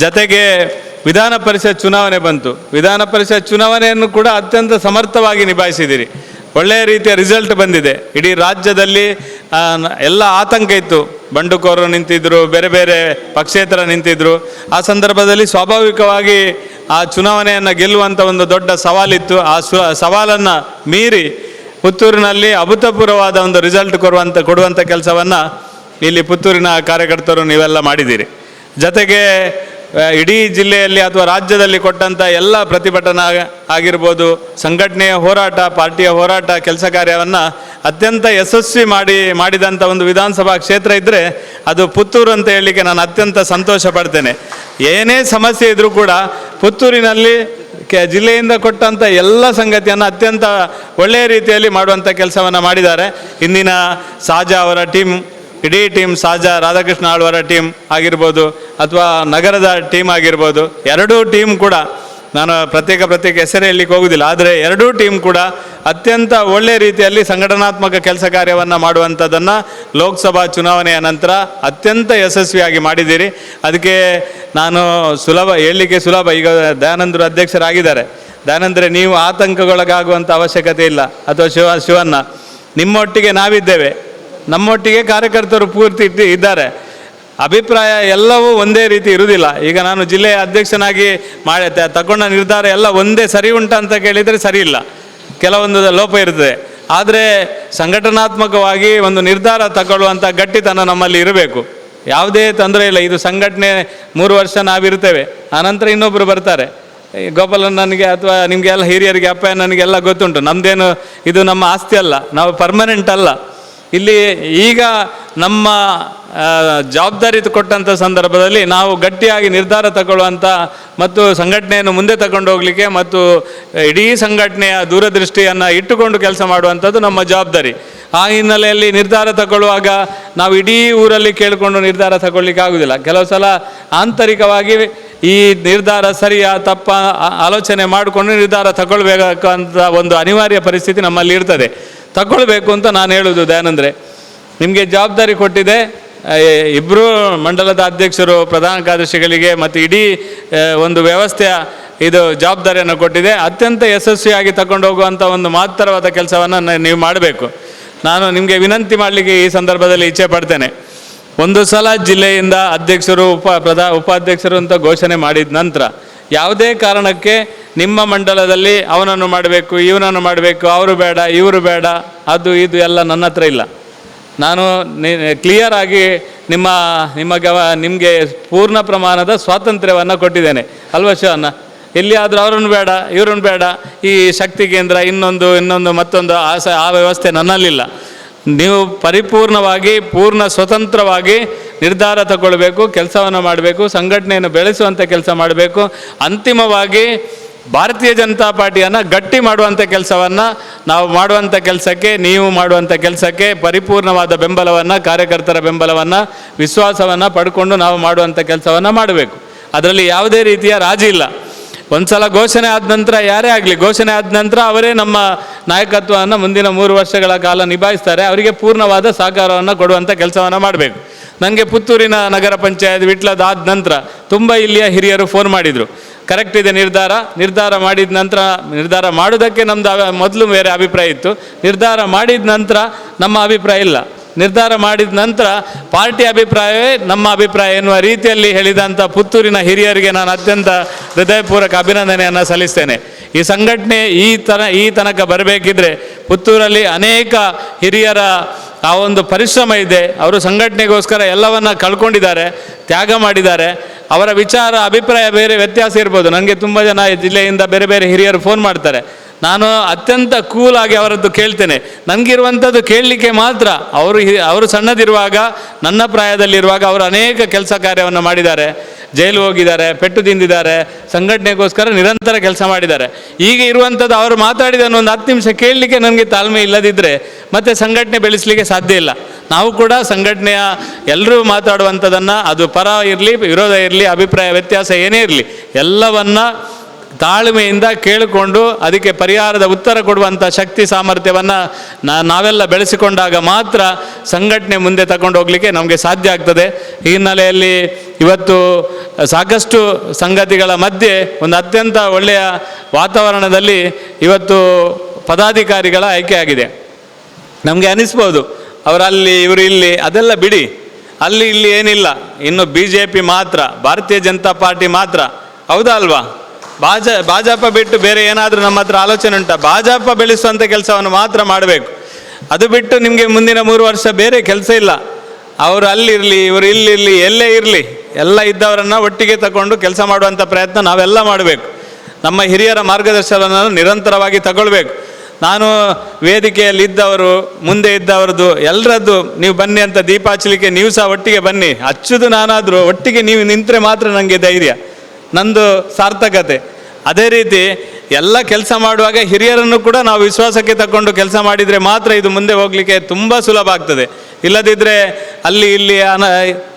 ಜತೆಗೆ ವಿಧಾನ ಪರಿಷತ್ ಚುನಾವಣೆ ಬಂತು. ವಿಧಾನ ಪರಿಷತ್ ಚುನಾವಣೆಯನ್ನು ಕೂಡ ಅತ್ಯಂತ ಸಮರ್ಥವಾಗಿ ನಿಭಾಯಿಸಿದ್ದೀರಿ ಒಳ್ಳೆಯ ರೀತಿಯ ರಿಸಲ್ಟ್ ಬಂದಿದೆ. ಇಡೀ ರಾಜ್ಯದಲ್ಲಿ ಎಲ್ಲ ಆತಂಕ ಇತ್ತು. ಬಂಡುಕೋರು ನಿಂತಿದ್ದರು ಬೇರೆ ಬೇರೆ ಪಕ್ಷೇತರ ನಿಂತಿದ್ದರು ಆ ಸಂದರ್ಭದಲ್ಲಿ ಸ್ವಾಭಾವಿಕವಾಗಿ ಆ ಚುನಾವಣೆಯನ್ನು ಗೆಲ್ಲುವಂಥ ಒಂದು ದೊಡ್ಡ ಸವಾಲಿತ್ತು. ಆ ಸು, ಸವಾಲನ್ನು ಮೀರಿ ಪುತ್ತೂರಿನಲ್ಲಿ ಅಭೂತಪೂರ್ವವಾದ ಒಂದು ರಿಸಲ್ಟ್ ಕೊಡುವಂಥ ಕೊಡುವಂಥ ಕೆಲಸವನ್ನು ಇಲ್ಲಿ ಪುತ್ತೂರಿನ ಕಾರ್ಯಕರ್ತರು ನೀವೆಲ್ಲ ಮಾಡಿದ್ದೀರಿ. ಜೊತೆಗೆ ಇಡೀ ಜಿಲ್ಲೆಯಲ್ಲಿ ಅಥವಾ ರಾಜ್ಯದಲ್ಲಿ ಕೊಟ್ಟಂಥ ಎಲ್ಲ ಪ್ರತಿಭಟನಾ ಆಗಿರ್ಬೋದು, ಸಂಘಟನೆಯ ಹೋರಾಟ, ಪಾರ್ಟಿಯ ಹೋರಾಟ, ಕೆಲಸ ಕಾರ್ಯವನ್ನು ಅತ್ಯಂತ ಯಶಸ್ವಿ ಮಾಡಿ ಮಾಡಿದಂಥ ಒಂದು ವಿಧಾನಸಭಾ ಕ್ಷೇತ್ರ ಇದ್ದರೆ ಅದು ಪುತ್ತೂರು ಅಂತ ಹೇಳಲಿಕ್ಕೆ ನಾನು ಅತ್ಯಂತ ಸಂತೋಷ ಪಡ್ತೇನೆ. ಏನೇ ಸಮಸ್ಯೆ ಇದ್ದರೂ ಕೂಡ ಪುತ್ತೂರಿನಲ್ಲಿ ಕೆ, ಜಿಲ್ಲೆಯಿಂದ ಕೊಟ್ಟಂಥ ಎಲ್ಲ ಸಂಗತಿಯನ್ನು ಅತ್ಯಂತ ಒಳ್ಳೆಯ ರೀತಿಯಲ್ಲಿ ಮಾಡುವಂಥ ಕೆಲಸವನ್ನು ಮಾಡಿದ್ದಾರೆ. ಇಂದಿನ ಸಾಜಾ ಅವರ ಟೀಮ್ ಇಡೀ ಟೀಮ್ ಸಾಜಾ ರಾಧಾಕೃಷ್ಣ ಆಳ್ವರ ಟೀಮ್ ಆಗಿರ್ಬೋದು ಅಥವಾ ನಗರದ ಟೀಮ್ ಆಗಿರ್ಬೋದು, ಎರಡೂ ಟೀಮ್ ಕೂಡ ನಾನು ಪ್ರತ್ಯೇಕ ಪ್ರತ್ಯೇಕ ಹೆಸರೇ ಹೇಳಲಿಕ್ಕೆ ಹೋಗುವುದಿಲ್ಲ ಆದರೆ ಎರಡೂ ಟೀಮ್ ಕೂಡ ಅತ್ಯಂತ ಒಳ್ಳೆಯ ರೀತಿಯಲ್ಲಿ ಸಂಘಟನಾತ್ಮಕ ಕೆಲಸ ಕಾರ್ಯವನ್ನು ಮಾಡುವಂಥದ್ದನ್ನು ಲೋಕಸಭಾ ಚುನಾವಣೆಯ ನಂತರ ಅತ್ಯಂತ ಯಶಸ್ವಿಯಾಗಿ ಮಾಡಿದ್ದೀರಿ. ಅದಕ್ಕೆ ನಾನು ಸುಲಭ, ಹೇಳಲಿಕ್ಕೆ ಸುಲಭ, ಈಗ ದಯಾನಂದರು ಅಧ್ಯಕ್ಷರಾಗಿದ್ದಾರೆ. ದಯಾನಂದರೆ, ನೀವು ಆತಂಕಗೊಳಗಾಗುವಂಥ ಅವಶ್ಯಕತೆ ಇಲ್ಲ, ಅಥವಾ ಶಿವ, ಶಿವಣ್ಣ, ನಿಮ್ಮೊಟ್ಟಿಗೆ ನಾವಿದ್ದೇವೆ. ನಮ್ಮೊಟ್ಟಿಗೆ ಕಾರ್ಯಕರ್ತರು ಪೂರ್ತಿ ಇದ್ದಾರೆ. ಅಭಿಪ್ರಾಯ ಎಲ್ಲವೂ ಒಂದೇ ರೀತಿ ಇರುವುದಿಲ್ಲ. ಈಗ ನಾನು ಜಿಲ್ಲೆಯ ಅಧ್ಯಕ್ಷನಾಗಿ ಮಾಡುತ್ತೆ ತಗೊಂಡ ನಿರ್ಧಾರ ಎಲ್ಲ ಒಂದೇ ಸರಿ ಉಂಟ ಅಂತ ಕೇಳಿದರೆ ಸರಿ ಇಲ್ಲ. ಕೆಲವೊಂದು ಲೋಪ ಇರ್ತದೆ. ಆದರೆ ಸಂಘಟನಾತ್ಮಕವಾಗಿ ಒಂದು ನಿರ್ಧಾರ ತಗೊಳ್ಳುವಂಥ ಗಟ್ಟಿತನ ನಮ್ಮಲ್ಲಿ ಇರಬೇಕು. ಯಾವುದೇ ತೊಂದರೆ ಇಲ್ಲ. ಇದು ಸಂಘಟನೆ ಮೂರು ವರ್ಷ ನಾವಿರ್ತೇವೆ ಆನಂತರ ಇನ್ನೊಬ್ಬರು ಬರ್ತಾರೆ. ಗೋಪಾಲನ್ ನನಗೆ ಅಥವಾ ನಿಮಗೆಲ್ಲ ಹಿರಿಯರಿಗೆ ಅಪ್ಪ ನನಗೆಲ್ಲ ಗೊತ್ತುಂಟು. ನಮ್ಮದೇನು ಇದು ನಮ್ಮ ಆಸ್ತಿ ಅಲ್ಲ. ನಾವು ಪರ್ಮನೆಂಟ್ ಅಲ್ಲ. ಇಲ್ಲಿ ಈಗ ನಮ್ಮ ಜವಾಬ್ದಾರಿ ಕೊಟ್ಟಂಥ ಸಂದರ್ಭದಲ್ಲಿ ನಾವು ಗಟ್ಟಿಯಾಗಿ ನಿರ್ಧಾರ ತಗೊಳ್ಳುವಂಥ ಮತ್ತು ಸಂಘಟನೆಯನ್ನು ಮುಂದೆ ಹೋಗಲಿಕ್ಕೆ ಮತ್ತು ಇಡೀ ಸಂಘಟನೆಯ ದೂರದೃಷ್ಟಿಯನ್ನು ಇಟ್ಟುಕೊಂಡು ಕೆಲಸ ಮಾಡುವಂಥದ್ದು ನಮ್ಮ ಜವಾಬ್ದಾರಿ. ಆ ಹಿನ್ನೆಲೆಯಲ್ಲಿ ನಿರ್ಧಾರ ತಗೊಳ್ಳುವಾಗ ನಾವು ಇಡೀ ಊರಲ್ಲಿ ಕೇಳಿಕೊಂಡು ನಿರ್ಧಾರ ತಗೊಳ್ಳಿಕ್ಕೆ ಆಗುವುದಿಲ್ಲ. ಕೆಲವು ಸಲ ಆಂತರಿಕವಾಗಿ ಈ ನಿರ್ಧಾರ ಸರಿಯಾ ತಪ್ಪ ಆಲೋಚನೆ ಮಾಡಿಕೊಂಡು ನಿರ್ಧಾರ ತಗೊಳ್ಬೇಕಂತ ಒಂದು ಅನಿವಾರ್ಯ ಪರಿಸ್ಥಿತಿ ನಮ್ಮಲ್ಲಿ ಇರ್ತದೆ. ತಗೊಳ್ಬೇಕು ಅಂತ ನಾನು ಹೇಳುವುದು ದಯಾನಂದ್ರೆ ನಿಮಗೆ ಜವಾಬ್ದಾರಿ ಕೊಟ್ಟಿದೆ ಇಬ್ಬರು ಮಂಡಲದ ಅಧ್ಯಕ್ಷರು, ಪ್ರಧಾನ ಕಾರ್ಯದರ್ಶಿಗಳಿಗೆ ಮತ್ತು ಇಡೀ ಒಂದು ವ್ಯವಸ್ಥೆಯ ಇದು ಜವಾಬ್ದಾರಿಯನ್ನು ಕೊಟ್ಟಿದೆ. ಅತ್ಯಂತ ಯಶಸ್ವಿಯಾಗಿ ತಗೊಂಡು ಹೋಗುವಂಥ ಒಂದು ಮಹತ್ತರವಾದ ಕೆಲಸವನ್ನು ನೀವು ಮಾಡಬೇಕು. ನಾನು ನಿಮಗೆ ವಿನಂತಿ ಮಾಡಲಿಕ್ಕೆ ಈ ಸಂದರ್ಭದಲ್ಲಿ ಇಚ್ಛೆ ಪಡ್ತೇನೆ. ಒಂದು ಸಲ ಜಿಲ್ಲೆಯಿಂದ ಅಧ್ಯಕ್ಷರು, ಉಪ, ಪ್ರಧಾ, ಉಪಾಧ್ಯಕ್ಷರು ಅಂತ ಘೋಷಣೆ ಮಾಡಿದ ನಂತರ, ಯಾವುದೇ ಕಾರಣಕ್ಕೆ ನಿಮ್ಮ ಮಂಡಲದಲ್ಲಿ ಅವನನ್ನು ಮಾಡಬೇಕು, ಇವನನ್ನು ಮಾಡಬೇಕು, ಅವರು ಬೇಡ, ಇವರು ಬೇಡ, ಅದು ಇದು ಎಲ್ಲ ನನ್ನ ಹತ್ರ ಇಲ್ಲ. ನಾನು ಕ್ಲಿಯರ್ ಆಗಿ ನಿಮ್ಮ ನಿಮ್ಮ ಗವ, ನಿಮಗೆ ಪೂರ್ಣ ಪ್ರಮಾಣದ ಸ್ವಾತಂತ್ರ್ಯವನ್ನು ಕೊಟ್ಟಿದ್ದೇನೆ. ಅಲ್ವಾ ಶಿವಣ್ಣ? ಎಲ್ಲಿಯಾದರೂ ಅವರನ್ನು ಬೇಡ, ಇವರನ್ನು ಬೇಡ, ಈ ಶಕ್ತಿ ಕೇಂದ್ರ ಇನ್ನೊಂದು ಇನ್ನೊಂದು, ಮತ್ತೊಂದು ಆ ಆ ವ್ಯವಸ್ಥೆ ನನ್ನಲ್ಲಿಲ್ಲ. ನೀವು ಪರಿಪೂರ್ಣವಾಗಿ, ಪೂರ್ಣ ಸ್ವತಂತ್ರವಾಗಿ ನಿರ್ಧಾರ ತಗೊಳ್ಬೇಕು, ಕೆಲಸವನ್ನು ಮಾಡಬೇಕು, ಸಂಘಟನೆಯನ್ನು ಬೆಳೆಸುವಂಥ ಕೆಲಸ ಮಾಡಬೇಕು, ಅಂತಿಮವಾಗಿ ಭಾರತೀಯ ಜನತಾ ಪಾರ್ಟಿಯನ್ನು ಗಟ್ಟಿ ಮಾಡುವಂಥ ಕೆಲಸವನ್ನು ನಾವು ಮಾಡುವಂಥ ಕೆಲಸಕ್ಕೆ, ನೀವು ಮಾಡುವಂಥ ಕೆಲಸಕ್ಕೆ, ಪರಿಪೂರ್ಣವಾದ ಬೆಂಬಲವನ್ನು, ಕಾರ್ಯಕರ್ತರ ಬೆಂಬಲವನ್ನು, ವಿಶ್ವಾಸವನ್ನು ಪಡ್ಕೊಂಡು ನಾವು ಮಾಡುವಂಥ ಕೆಲಸವನ್ನು ಮಾಡಬೇಕು. ಅದರಲ್ಲಿ ಯಾವುದೇ ರೀತಿಯ ರಾಜಿ ಇಲ್ಲ. ಒಂದ್ಸಲ ಘೋಷಣೆ ಆದ ನಂತರ ಯಾರೇ ಆಗಲಿ, ಘೋಷಣೆ ಆದ ನಂತರ ಅವರೇ ನಮ್ಮ ನಾಯಕತ್ವವನ್ನು ಮುಂದಿನ ಮೂರು ವರ್ಷಗಳ ಕಾಲ ನಿಭಾಯಿಸ್ತಾರೆ. ಅವರಿಗೆ ಪೂರ್ಣವಾದ ಸಹಕಾರವನ್ನು ಕೊಡುವಂಥ ಕೆಲಸವನ್ನು ಮಾಡಬೇಕು. ನನಗೆ ಪುತ್ತೂರಿನ ನಗರ ಪಂಚಾಯತ್ ವಿಟ್ಲದಾದ ನಂತರ ತುಂಬ ಇಲ್ಲಿಯ ಹಿರಿಯರು ಫೋನ್ ಮಾಡಿದರು. ಕರೆಕ್ಟ್ ಇದೆ ನಿರ್ಧಾರ. ನಿರ್ಧಾರ ಮಾಡಿದ ನಂತರ, ನಿರ್ಧಾರ ಮಾಡೋದಕ್ಕೆ ನಮ್ಮದು ಮೊದಲು ಬೇರೆ ಅಭಿಪ್ರಾಯ ಇತ್ತು. ನಿರ್ಧಾರ ಮಾಡಿದ ನಂತರ ನಮ್ಮ ಅಭಿಪ್ರಾಯ ಇಲ್ಲ. ನಿರ್ಧಾರ ಮಾಡಿದ ನಂತರ ಪಾರ್ಟಿ ಅಭಿಪ್ರಾಯವೇ ನಮ್ಮ ಅಭಿಪ್ರಾಯ ಎನ್ನುವ ರೀತಿಯಲ್ಲಿ ಹೇಳಿದಂಥ ಪುತ್ತೂರಿನ ಹಿರಿಯರಿಗೆ ನಾನು ಅತ್ಯಂತ ಹೃದಯಪೂರ್ವಕ ಅಭಿನಂದನೆಯನ್ನು ಸಲ್ಲಿಸ್ತೇನೆ. ಈ ಸಂಘಟನೆ ಈ ತನ ಈ ತನಕ ಬರಬೇಕಿದ್ರೆ ಪುತ್ತೂರಲ್ಲಿ ಅನೇಕ ಹಿರಿಯರ ಆ ಒಂದು ಪರಿಶ್ರಮ ಇದೆ. ಅವರು ಸಂಘಟನೆಗೋಸ್ಕರ ಎಲ್ಲವನ್ನ ಕಳ್ಕೊಂಡಿದ್ದಾರೆ, ತ್ಯಾಗ ಮಾಡಿದ್ದಾರೆ. ಅವರ ವಿಚಾರ, ಅಭಿಪ್ರಾಯ ಬೇರೆ ವ್ಯತ್ಯಾಸ ಇರ್ಬೋದು. ನನಗೆ ತುಂಬ ಜನ ಜಿಲ್ಲೆಯಿಂದ ಬೇರೆ ಬೇರೆ ಹಿರಿಯರು ಫೋನ್ ಮಾಡ್ತಾರೆ. ನಾನು ಅತ್ಯಂತ ಕೂಲಾಗಿ ಅವರದ್ದು ಕೇಳ್ತೇನೆ. ನನಗಿರುವಂಥದ್ದು ಕೇಳಲಿಕ್ಕೆ ಮಾತ್ರ ಅವರು ಅವರು ಸಣ್ಣದಿರುವಾಗ, ನನ್ನ ಪ್ರಾಯದಲ್ಲಿರುವಾಗ ಅವರು ಅನೇಕ ಕೆಲಸ ಕಾರ್ಯವನ್ನು ಮಾಡಿದ್ದಾರೆ. ಜೈಲು ಹೋಗಿದ್ದಾರೆ, ಪೆಟ್ಟು ತಿಂದಿದ್ದಾರೆ, ಸಂಘಟನೆಗೋಸ್ಕರ ನಿರಂತರ ಕೆಲಸ ಮಾಡಿದ್ದಾರೆ. ಈಗ ಇರುವಂಥದ್ದು ಅವರು ಮಾತಾಡಿದ ಒಂದು ಹತ್ತು ನಿಮಿಷ ಕೇಳಲಿಕ್ಕೆ ನನಗೆ ತಾಳ್ಮೆ ಇಲ್ಲದಿದ್ದರೆ ಮತ್ತೆ ಸಂಘಟನೆ ಬೆಳೆಸಲಿಕ್ಕೆ ಸಾಧ್ಯ ಇಲ್ಲ. ನಾವು ಕೂಡ ಸಂಘಟನೆಯ ಎಲ್ಲರೂ ಮಾತಾಡುವಂಥದ್ದನ್ನು, ಅದು ಪರ ಇರಲಿ, ವಿರೋಧ ಇರಲಿ, ಅಭಿಪ್ರಾಯ ವ್ಯತ್ಯಾಸ ಏನೇ ಇರಲಿ, ಎಲ್ಲವನ್ನ ತಾಳ್ಮೆಯಿಂದ ಕೇಳಿಕೊಂಡು ಅದಕ್ಕೆ ಪರಿಹಾರದ ಉತ್ತರ ಕೊಡುವಂಥ ಶಕ್ತಿ ಸಾಮರ್ಥ್ಯವನ್ನು ನಾವೆಲ್ಲ ಬೆಳೆಸಿಕೊಂಡಾಗ ಮಾತ್ರ ಸಂಘಟನೆ ಮುಂದೆ ತಗೊಂಡು ಹೋಗಲಿಕ್ಕೆ ನಮಗೆ ಸಾಧ್ಯ ಆಗ್ತದೆ. ಈ ಹಿನ್ನೆಲೆಯಲ್ಲಿ ಇವತ್ತು ಸಾಕಷ್ಟು ಸಂಗತಿಗಳ ಮಧ್ಯೆ ಒಂದು ಅತ್ಯಂತ ಒಳ್ಳೆಯ ವಾತಾವರಣದಲ್ಲಿ ಇವತ್ತು ಪದಾಧಿಕಾರಿಗಳ ಆಯ್ಕೆ ಆಗಿದೆ. ನಮಗೆ ಅನಿಸ್ಬೋದು, ಅವರಲ್ಲಿ ಇವರು ಇಲ್ಲಿ, ಅದೆಲ್ಲ ಬಿಡಿ. ಅಲ್ಲಿ ಇಲ್ಲಿ ಏನಿಲ್ಲ, ಇನ್ನು ಬಿ ಜೆ ಪಿ ಮಾತ್ರ, ಭಾರತೀಯ ಜನತಾ ಪಾರ್ಟಿ ಮಾತ್ರ. ಹೌದಾ ಅಲ್ವಾ? ಭಾಜ ಭಾಜಪ ಬಿಟ್ಟು ಬೇರೆ ಏನಾದರೂ ನಮ್ಮ ಹತ್ರ ಆಲೋಚನೆ ಉಂಟಾ? ಭಾಜಪ ಬೆಳೆಸುವಂಥ ಕೆಲಸವನ್ನು ಮಾತ್ರ ಮಾಡಬೇಕು. ಅದು ಬಿಟ್ಟು ನಿಮಗೆ ಮುಂದಿನ ಮೂರು ವರ್ಷ ಬೇರೆ ಕೆಲಸ ಇಲ್ಲ. ಅವರು ಅಲ್ಲಿರಲಿ, ಇವರು ಇಲ್ಲಿರಲಿ, ಎಲ್ಲೇ ಇರಲಿ, ಎಲ್ಲ ಇದ್ದವರನ್ನು ಒಟ್ಟಿಗೆ ತಗೊಂಡು ಕೆಲಸ ಮಾಡುವಂಥ ಪ್ರಯತ್ನ ನಾವೆಲ್ಲ ಮಾಡಬೇಕು. ನಮ್ಮ ಹಿರಿಯರ ಮಾರ್ಗದರ್ಶನವನ್ನು ನಿರಂತರವಾಗಿ ತಗೊಳ್ಬೇಕು. ನಾನು ವೇದಿಕೆಯಲ್ಲಿ ಇದ್ದವರು, ಮುಂದೆ ಇದ್ದವರದ್ದು ಎಲ್ಲರದ್ದು ನೀವು ಬನ್ನಿ ಅಂತ ದೀಪ ಹಚ್ಚಲಿಕ್ಕೆ ನೀವು ಸಹ ಒಟ್ಟಿಗೆ ಬನ್ನಿ. ಹಚ್ಚುದು ನಾನಾದರೂ, ಒಟ್ಟಿಗೆ ನೀವು ನಿಂತರೆ ಮಾತ್ರ ನನಗೆ ಧೈರ್ಯ. ನಂದು ಸಾರ್ಥಕತೆ. ಅದೇ ರೀತಿ ಎಲ್ಲ ಕೆಲಸ ಮಾಡುವಾಗ ಹಿರಿಯರನ್ನು ಕೂಡ ನಾವು ವಿಶ್ವಾಸಕ್ಕೆ ತಗೊಂಡು ಕೆಲಸ ಮಾಡಿದರೆ ಮಾತ್ರ ಇದು ಮುಂದೆ ಹೋಗಲಿಕ್ಕೆ ತುಂಬ ಸುಲಭ ಆಗ್ತದೆ. ಇಲ್ಲದಿದ್ದರೆ ಅಲ್ಲಿ ಇಲ್ಲಿ ಅನ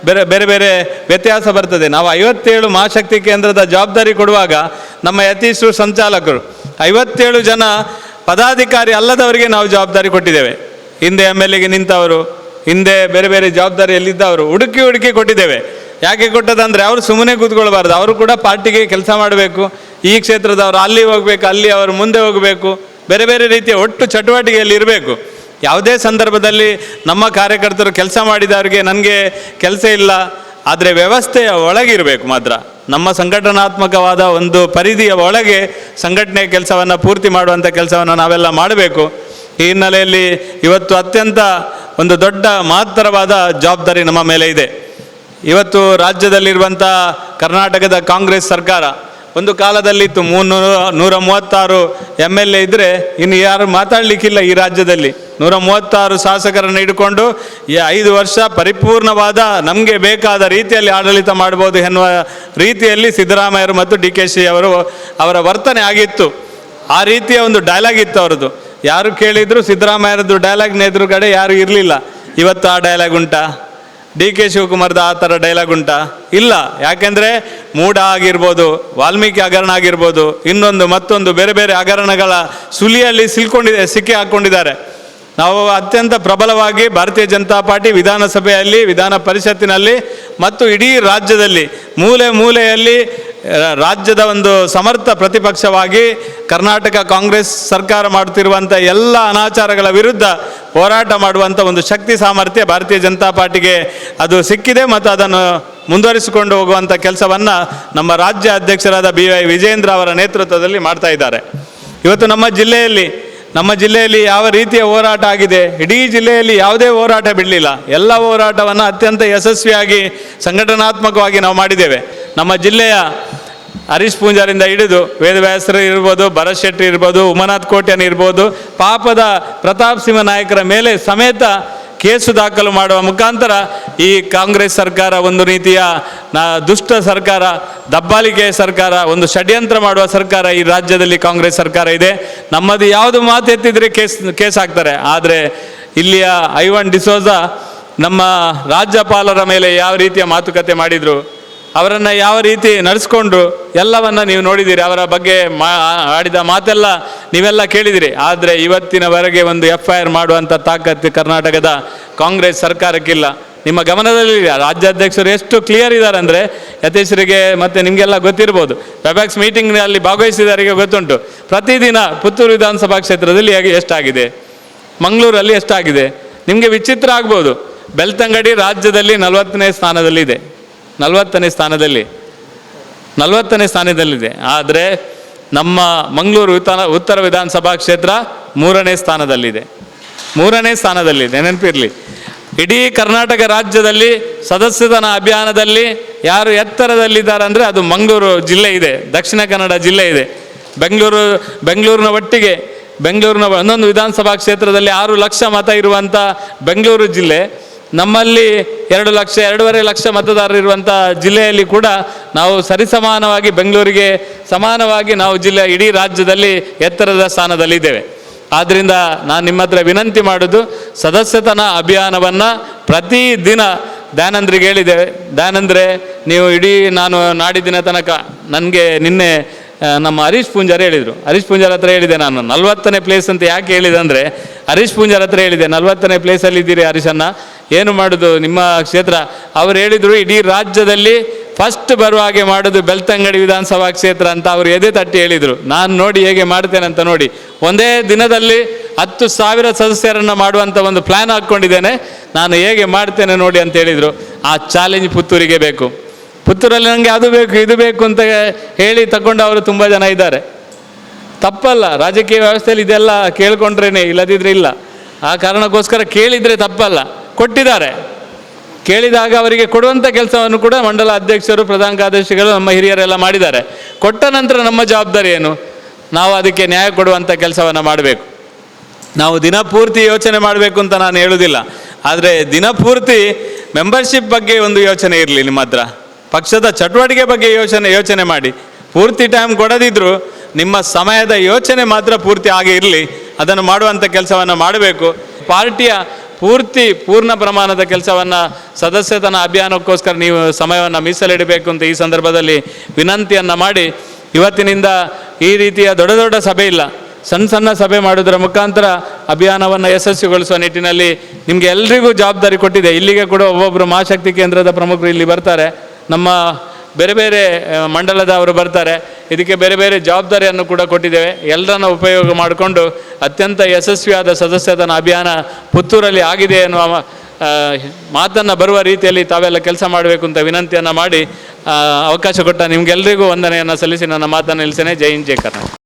ಬೇರೆ ಬೇರೆ ಬೇರೆ ವ್ಯತ್ಯಾಸ ಬರ್ತದೆ. ನಾವು ಐವತ್ತೇಳು ಮಹಾಶಕ್ತಿ ಕೇಂದ್ರದ ಜವಾಬ್ದಾರಿ ಕೊಡುವಾಗ ನಮ್ಮ ಯತೀಶರು ಸಂಚಾಲಕರು ಐವತ್ತೇಳು ಜನ ಪದಾಧಿಕಾರಿ ಅಲ್ಲದವರಿಗೆ ನಾವು ಜವಾಬ್ದಾರಿ ಕೊಟ್ಟಿದ್ದೇವೆ. ಹಿಂದೆ ಎಂ ಎಲ್ ಎಗೆ ನಿಂತವರು, ಹಿಂದೆ ಬೇರೆ ಬೇರೆ ಜವಾಬ್ದಾರಿಯಲ್ಲಿದ್ದವರು, ಹುಡುಕಿ ಹುಡುಕಿ ಕೊಟ್ಟಿದ್ದೇವೆ. ಯಾಕೆ ಕೊಟ್ಟದಂದರೆ ಅವರು ಸುಮ್ಮನೆ ಕೂತ್ಕೊಳ್ಬಾರ್ದು. ಅವರು ಕೂಡ ಪಾರ್ಟಿಗೆ ಕೆಲಸ ಮಾಡಬೇಕು. ಈ ಕ್ಷೇತ್ರದವರು ಅಲ್ಲಿ ಹೋಗಬೇಕು, ಅಲ್ಲಿ ಅವರು ಮುಂದೆ ಹೋಗಬೇಕು. ಬೇರೆ ಬೇರೆ ರೀತಿಯ ಒಟ್ಟು ಚಟುವಟಿಕೆಯಲ್ಲಿ ಇರಬೇಕು. ಯಾವುದೇ ಸಂದರ್ಭದಲ್ಲಿ ನಮ್ಮ ಕಾರ್ಯಕರ್ತರು ಕೆಲಸ ಮಾಡಿದವರಿಗೆ ನನಗೆ ಕೆಲಸ ಇಲ್ಲ. ಆದರೆ ವ್ಯವಸ್ಥೆಯ ಒಳಗಿರಬೇಕು ಮಾತ್ರ. ನಮ್ಮ ಸಂಘಟನಾತ್ಮಕವಾದ ಒಂದು ಪರಿಧಿಯ ಒಳಗೆ ಸಂಘಟನೆ ಕೆಲಸವನ್ನು ಪೂರ್ತಿ ಮಾಡುವಂಥ ಕೆಲಸವನ್ನು ನಾವೆಲ್ಲ ಮಾಡಬೇಕು. ಈ ಹಿನ್ನೆಲೆಯಲ್ಲಿ ಇವತ್ತು ಅತ್ಯಂತ ಒಂದು ದೊಡ್ಡ ಮಹತ್ತರವಾದ ಜವಾಬ್ದಾರಿ ನಮ್ಮ ಮೇಲೆ ಇದೆ. ಇವತ್ತು ರಾಜ್ಯದಲ್ಲಿರುವಂಥ ಕರ್ನಾಟಕದ ಕಾಂಗ್ರೆಸ್ ಸರ್ಕಾರ ಒಂದು ಕಾಲದಲ್ಲಿತ್ತು ಮುನ್ನೂರ, ನೂರ ಮೂವತ್ತಾರು ಎಂ ಎಲ್ ಎ ಇದ್ದರೆ ಇನ್ನು ಯಾರು ಮಾತಾಡಲಿಕ್ಕಿಲ್ಲ ಈ ರಾಜ್ಯದಲ್ಲಿ. ನೂರ ಮೂವತ್ತಾರು ಶಾಸಕರನ್ನು ಈ ಐದು ವರ್ಷ ಪರಿಪೂರ್ಣವಾದ ನಮಗೆ ಬೇಕಾದ ರೀತಿಯಲ್ಲಿ ಆಡಳಿತ ಮಾಡ್ಬೋದು ಎನ್ನುವ ರೀತಿಯಲ್ಲಿ ಸಿದ್ದರಾಮಯ್ಯರು ಮತ್ತು ಡಿ ಕೆ ಶಿ ಅವರು ಅವರ ವರ್ತನೆ ಆಗಿತ್ತು. ಆ ರೀತಿಯ ಒಂದು ಡೈಲಾಗ್ ಇತ್ತು ಅವ್ರದ್ದು. ಯಾರು ಕೇಳಿದ್ರು ಸಿದ್ದರಾಮಯ್ಯರದ್ದು ಡೈಲಾಗ್ನ ಎದುರುಗಡೆ ಯಾರು ಇರಲಿಲ್ಲ. ಇವತ್ತು ಆ ಡೈಲಾಗ್ ಉಂಟಾ? ಡಿ ಕೆ ಶಿವಕುಮಾರ್ದ ಆ ಥರ ಡೈಲಾಗ್ ಉಂಟ? ಇಲ್ಲ. ಯಾಕೆಂದರೆ ಮೂಢ ಆಗಿರ್ಬೋದು, ವಾಲ್ಮೀಕಿ ಹಗರಣ ಆಗಿರ್ಬೋದು, ಇನ್ನೊಂದು ಮತ್ತೊಂದು ಬೇರೆ ಬೇರೆ ಹಗರಣಗಳ ಸುಲಿಯಲ್ಲಿ ಸಿಲ್ಕೊಂಡಿದೆ, ಸಿಕ್ಕಿ ಹಾಕ್ಕೊಂಡಿದ್ದಾರೆ. ನಾವು ಅತ್ಯಂತ ಪ್ರಬಲವಾಗಿ ಭಾರತೀಯ ಜನತಾ ಪಾರ್ಟಿ ವಿಧಾನಸಭೆಯಲ್ಲಿ, ವಿಧಾನ ಪರಿಷತ್ತಿನಲ್ಲಿ ಮತ್ತು ಇಡೀ ರಾಜ್ಯದಲ್ಲಿ ಮೂಲೆ ಮೂಲೆಯಲ್ಲಿ ರಾಜ್ಯದ ಒಂದು ಸಮರ್ಥ ಪ್ರತಿಪಕ್ಷವಾಗಿ ಕರ್ನಾಟಕ ಕಾಂಗ್ರೆಸ್ ಸರ್ಕಾರ ಮಾಡುತ್ತಿರುವಂಥ ಎಲ್ಲ ಅನಾಚಾರಗಳ ವಿರುದ್ಧ ಹೋರಾಟ ಮಾಡುವಂಥ ಒಂದು ಶಕ್ತಿ ಸಾಮರ್ಥ್ಯ ಭಾರತೀಯ ಜನತಾ ಪಾರ್ಟಿಗೆ ಅದು ಸಿಕ್ಕಿದೆ ಮತ್ತು ಅದನ್ನು ಮುಂದುವರಿಸಿಕೊಂಡು ಹೋಗುವಂಥ ಕೆಲಸವನ್ನು ನಮ್ಮ ರಾಜ್ಯ ಅಧ್ಯಕ್ಷರಾದ ಬಿ ವೈ ವಿಜೇಂದ್ರ ಅವರ ನೇತೃತ್ವದಲ್ಲಿ ಮಾಡ್ತಾ ಇದ್ದಾರೆ. ಇವತ್ತು ನಮ್ಮ ಜಿಲ್ಲೆಯಲ್ಲಿ ನಮ್ಮ ಜಿಲ್ಲೆಯಲ್ಲಿ ಯಾವ ರೀತಿಯ ಹೋರಾಟ ಆಗಿದೆ? ಇಡೀ ಜಿಲ್ಲೆಯಲ್ಲಿ ಯಾವುದೇ ಹೋರಾಟ ಬಿಡಲಿಲ್ಲ. ಎಲ್ಲ ಹೋರಾಟವನ್ನು ಅತ್ಯಂತ ಯಶಸ್ವಿಯಾಗಿ, ಸಂಘಟನಾತ್ಮಕವಾಗಿ ನಾವು ಮಾಡಿದ್ದೇವೆ. ನಮ್ಮ ಜಿಲ್ಲೆಯ ಹರೀಶ್ ಪೂಂಜಾರಿಂದ ಹಿಡಿದು ವೇದವ್ಯಾಸರು ಇರ್ಬೋದು, ಭರತ್ ಶೆಟ್ಟಿ ಇರ್ಬೋದು, ಉಮನಾಥ್ ಕೋಟ್ಯನ್ ಇರ್ಬೋದು, ಪಾಪದ ಪ್ರತಾಪ್ ಸಿಂಹ ನಾಯಕರ ಮೇಲೆ ಸಮೇತ ಕೇಸು ದಾಖಲು ಮಾಡುವ ಮುಖಾಂತರ ಈ ಕಾಂಗ್ರೆಸ್ ಸರ್ಕಾರ ಒಂದು ರೀತಿಯ ದುಷ್ಟ ಸರ್ಕಾರ, ದಬ್ಬಾಳಿಕೆ ಸರ್ಕಾರ, ಒಂದು ಷಡ್ಯಂತ್ರ ಮಾಡುವ ಸರ್ಕಾರ ಈ ರಾಜ್ಯದಲ್ಲಿ ಕಾಂಗ್ರೆಸ್ ಸರ್ಕಾರ ಇದೆ. ನಮ್ಮದು ಯಾವುದು ಮಾತು ಎತ್ತಿದ್ರೆ ಕೇಸ್ ಕೇಸ್ ಹಾಕ್ತಾರೆ. ಆದರೆ ಇಲ್ಲಿಯ ಐವನ್ ಡಿಸೋಜ ನಮ್ಮ ರಾಜ್ಯಪಾಲರ ಮೇಲೆ ಯಾವ ರೀತಿಯ ಮಾತುಕತೆ ಮಾಡಿದರು? ಅವರನ್ನು ಯಾವ ರೀತಿ ನಡೆಸ್ಕೊಂಡು ಎಲ್ಲವನ್ನ ನೀವು ನೋಡಿದ್ದೀರಿ ಅವರ ಬಗ್ಗೆ ಮಾ, ಆಡಿದ ಮಾತೆಲ್ಲ ನೀವೆಲ್ಲ ಕೇಳಿದಿರಿ. ಆದರೆ ಇವತ್ತಿನವರೆಗೆ ಒಂದು ಎಫ್ ಐ ಆರ್ ಮಾಡುವಂಥ ತಾಕತ್ತು ಕರ್ನಾಟಕದ ಕಾಂಗ್ರೆಸ್ ಸರ್ಕಾರಕ್ಕಿಲ್ಲ. ನಿಮ್ಮ ಗಮನದಲ್ಲಿ ರಾಜ್ಯಾಧ್ಯಕ್ಷರು ಎಷ್ಟು ಕ್ಲಿಯರ್ ಇದ್ದಾರೆ ಅಂದರೆ ಯತೀಶ್ರಿಗೆ ಮತ್ತು ನಿಮಗೆಲ್ಲ ಗೊತ್ತಿರ್ಬೋದು. ವೆಬ್ಯಾಕ್ಸ್ ಮೀಟಿಂಗ್ನಲ್ಲಿ ಭಾಗವಹಿಸಿದವರಿಗೆ ಗೊತ್ತುಂಟು. ಪ್ರತಿದಿನ ಪುತ್ತೂರು ವಿಧಾನಸಭಾ ಕ್ಷೇತ್ರದಲ್ಲಿ ಎಷ್ಟಾಗಿದೆ? ಮಂಗಳೂರಲ್ಲಿ ಎಷ್ಟಾಗಿದೆ? ನಿಮಗೆ ವಿಚಿತ್ರ ಆಗ್ಬೋದು. ಬೆಳ್ತಂಗಡಿ ರಾಜ್ಯದಲ್ಲಿ ನಲವತ್ತನೇ ಸ್ಥಾನದಲ್ಲಿದೆ. ನಲವತ್ತನೇ ಸ್ಥಾನದಲ್ಲಿ, ನಲವತ್ತನೇ ಸ್ಥಾನದಲ್ಲಿದೆ. ಆದರೆ ನಮ್ಮ ಮಂಗಳೂರು ಉತ್ತರ ಉತ್ತರ ವಿಧಾನಸಭಾ ಕ್ಷೇತ್ರ ಮೂರನೇ ಸ್ಥಾನದಲ್ಲಿದೆ. ಮೂರನೇ ಸ್ಥಾನದಲ್ಲಿದೆ ನೆನಪಿರಲಿ. ಇಡೀ ಕರ್ನಾಟಕ ರಾಜ್ಯದಲ್ಲಿ ಸದಸ್ಯತನ ಅಭಿಯಾನದಲ್ಲಿ ಯಾರು ಎತ್ತರದಲ್ಲಿದ್ದಾರೆ ಅಂದರೆ ಅದು ಮಂಗಳೂರು ಜಿಲ್ಲೆ ಇದೆ, ದಕ್ಷಿಣ ಕನ್ನಡ ಜಿಲ್ಲೆ ಇದೆ. ಬೆಂಗಳೂರು, ಬೆಂಗಳೂರಿನ ಒಟ್ಟಿಗೆ, ಬೆಂಗಳೂರಿನ ಒಂದೊಂದು ವಿಧಾನಸಭಾ ಕ್ಷೇತ್ರದಲ್ಲಿ ಆರು ಲಕ್ಷ ಮತ ಇರುವಂಥ ಬೆಂಗಳೂರು ಜಿಲ್ಲೆ ನಮ್ಮಲ್ಲಿ ಎರಡು ಲಕ್ಷ, ಎರಡೂವರೆ ಲಕ್ಷ ಮತದಾರರಿರುವಂಥ ಜಿಲ್ಲೆಯಲ್ಲಿ ಕೂಡ ನಾವು ಸರಿಸಮಾನವಾಗಿ ಬೆಂಗಳೂರಿಗೆ ಸಮಾನವಾಗಿ ನಾವು ಜಿಲ್ಲೆ ಇಡೀ ರಾಜ್ಯದಲ್ಲಿ ಎತ್ತರದ ಸ್ಥಾನದಲ್ಲಿದ್ದೇವೆ. ಆದ್ದರಿಂದ ನಾನು ನಿಮ್ಮ ಹತ್ರ ವಿನಂತಿ ಮಾಡೋದು, ಸದಸ್ಯತನ ಅಭಿಯಾನವನ್ನು ಪ್ರತಿದಿನ ದಯಾನಂದ್ರಿಗೆ ಹೇಳಿದ್ದೇವೆ. ದಯಾನಂದ್ರೆ ನೀವು ಇಡೀ ನಾನು ನಾಡಿದ್ದಿನ ತನಕ ನನಗೆ ನಿನ್ನೆ ನಮ್ಮ ಹರೀಶ್ ಪೂಂಜಾರ್ ಹೇಳಿದರು. ಹರೀಶ್ ಪೂಂಜಾರ್ ಹತ್ರ ಹೇಳಿದೆ ನಾನು. ನಲ್ವತ್ತನೇ ಪ್ಲೇಸ್ ಅಂತ ಯಾಕೆ ಹೇಳಿದೆ ಅಂದರೆ, ಹರೀಶ್ ಪೂಂಜಾರ್ ಹತ್ರ ಹೇಳಿದೆ, ನಲವತ್ತನೇ ಪ್ಲೇಸಲ್ಲಿ ಇದ್ದೀರಿ ಹರೀಶನ್ನ ಏನು ಮಾಡೋದು ನಿಮ್ಮ ಕ್ಷೇತ್ರ? ಅವ್ರು ಹೇಳಿದರು, ಇಡೀ ರಾಜ್ಯದಲ್ಲಿ ಫಸ್ಟ್ ಬರುವ ಹಾಗೆ ಮಾಡೋದು ಬೆಳ್ತಂಗಡಿ ವಿಧಾನಸಭಾ ಕ್ಷೇತ್ರ ಅಂತ ಅವರು ಎದೆ ತಟ್ಟಿ ಹೇಳಿದರು. ನಾನು ನೋಡಿ ಹೇಗೆ ಮಾಡ್ತೇನೆ ಅಂತ ನೋಡಿ. ಒಂದೇ ದಿನದಲ್ಲಿ ಹತ್ತು ಸಾವಿರ ಸದಸ್ಯರನ್ನು ಮಾಡುವಂಥ ಒಂದು ಪ್ಲ್ಯಾನ್ ಹಾಕ್ಕೊಂಡಿದ್ದೇನೆ. ನಾನು ಹೇಗೆ ಮಾಡ್ತೇನೆ ನೋಡಿ ಅಂತ ಹೇಳಿದರು. ಆ ಚಾಲೆಂಜ್ ಪುತ್ತೂರಿಗೆ ಬೇಕು. ಪುತ್ತೂರಲ್ಲಿ ನನಗೆ ಅದು ಬೇಕು, ಇದು ಬೇಕು ಅಂತ ಹೇಳಿ ತಗೊಂಡು ಅವರು ತುಂಬ ಜನ ಇದ್ದಾರೆ. ತಪ್ಪಲ್ಲ, ರಾಜಕೀಯ ವ್ಯವಸ್ಥೆಯಲ್ಲಿ ಇದೆಲ್ಲ ಕೇಳ್ಕೊಂಡ್ರೇನೆ, ಇಲ್ಲದಿದ್ರೆ ಇಲ್ಲ. ಆ ಕಾರಣಕ್ಕೋಸ್ಕರ ಕೇಳಿದರೆ ತಪ್ಪಲ್ಲ, ಕೊಟ್ಟಿದ್ದಾರೆ. ಕೇಳಿದಾಗ ಅವರಿಗೆ ಕೊಡುವಂಥ ಕೆಲಸವನ್ನು ಕೂಡ ಮಂಡಲ ಅಧ್ಯಕ್ಷರು, ಪ್ರಧಾನ ಕಾರ್ಯದರ್ಶಿಗಳು, ನಮ್ಮ ಹಿರಿಯರೆಲ್ಲ ಮಾಡಿದ್ದಾರೆ. ಕೊಟ್ಟ ನಂತರ ನಮ್ಮ ಜವಾಬ್ದಾರಿ ಏನು? ನಾವು ಅದಕ್ಕೆ ನ್ಯಾಯ ಕೊಡುವಂಥ ಕೆಲಸವನ್ನು ಮಾಡಬೇಕು. ನಾವು ದಿನಪೂರ್ತಿ ಯೋಚನೆ ಮಾಡಬೇಕು ಅಂತ ನಾನು ಹೇಳುವುದಿಲ್ಲ. ಆದರೆ ದಿನಪೂರ್ತಿ ಮೆಂಬರ್ಶಿಪ್ ಬಗ್ಗೆ ಒಂದು ಯೋಚನೆ ಇರಲಿ ನಿಮ್ಮ ಹತ್ರ. ಪಕ್ಷದ ಚಟುವಟಿಕೆ ಬಗ್ಗೆ ಯೋಚನೆ ಯೋಚನೆ ಮಾಡಿ. ಪೂರ್ತಿ ಟೈಮ್ ಕೊಡದಿದ್ದರೂ ನಿಮ್ಮ ಸಮಯದ ಯೋಚನೆ ಮಾತ್ರ ಪೂರ್ತಿ ಆಗಿ ಇರಲಿ. ಅದನ್ನು ಮಾಡುವಂಥ ಕೆಲಸವನ್ನು ಮಾಡಬೇಕು. ಪಾರ್ಟಿಯ ಪೂರ್ತಿ ಪೂರ್ಣ ಪ್ರಮಾಣದ ಕೆಲಸವನ್ನು, ಸದಸ್ಯತನ ಅಭಿಯಾನಕ್ಕೋಸ್ಕರ ನೀವು ಸಮಯವನ್ನು ಮೀಸಲಿಡಬೇಕು ಅಂತ ಈ ಸಂದರ್ಭದಲ್ಲಿ ವಿನಂತಿಯನ್ನು ಮಾಡಿ. ಇವತ್ತಿನಿಂದ ಈ ರೀತಿಯ ದೊಡ್ಡ ದೊಡ್ಡ ಸಭೆ ಇಲ್ಲ. ಸಣ್ಣ ಸಣ್ಣ ಸಭೆ ಮಾಡೋದರ ಮುಖಾಂತರ ಅಭಿಯಾನವನ್ನು ಯಶಸ್ವಿಗೊಳಿಸುವ ನಿಟ್ಟಿನಲ್ಲಿ ನಿಮಗೆ ಎಲ್ರಿಗೂ ಜವಾಬ್ದಾರಿ ಕೊಟ್ಟಿದೆ. ಇಲ್ಲಿಗೆ ಕೂಡ ಒಬ್ಬೊಬ್ಬರು ಮಹಾಶಕ್ತಿ ಕೇಂದ್ರದ ಪ್ರಮುಖರು ಇಲ್ಲಿ ಬರ್ತಾರೆ. ನಮ್ಮ ಬೇರೆ ಬೇರೆ ಮಂಡಲದವರು ಬರ್ತಾರೆ. ಇದಕ್ಕೆ ಬೇರೆ ಬೇರೆ ಜವಾಬ್ದಾರಿಯನ್ನು ಕೂಡ ಕೊಟ್ಟಿದ್ದೇವೆ. ಎಲ್ಲರನ್ನ ಉಪಯೋಗ ಮಾಡಿಕೊಂಡು ಅತ್ಯಂತ ಯಶಸ್ವಿಯಾದ ಸದಸ್ಯತನ ಅಭಿಯಾನ ಪುತ್ತೂರಲ್ಲಿ ಆಗಿದೆ ಎನ್ನುವ ಮಾತನ್ನು ಬರುವ ರೀತಿಯಲ್ಲಿ ತಾವೆಲ್ಲ ಕೆಲಸ ಮಾಡಬೇಕು ಅಂತ ವಿನಂತಿಯನ್ನು ಮಾಡಿ ಅವಕಾಶ ಕೊಟ್ಟ ನಿಮಗೆಲ್ಲರಿಗೂ ವಂದನೆಯನ್ನು ಸಲ್ಲಿಸಿ ನನ್ನ ಮಾತನ್ನು ನಿಲ್ಲಿಸೇನೆ ಜೈ ಹಿಂದ್, ಜೈ ಕರ್ನಾಟಕ.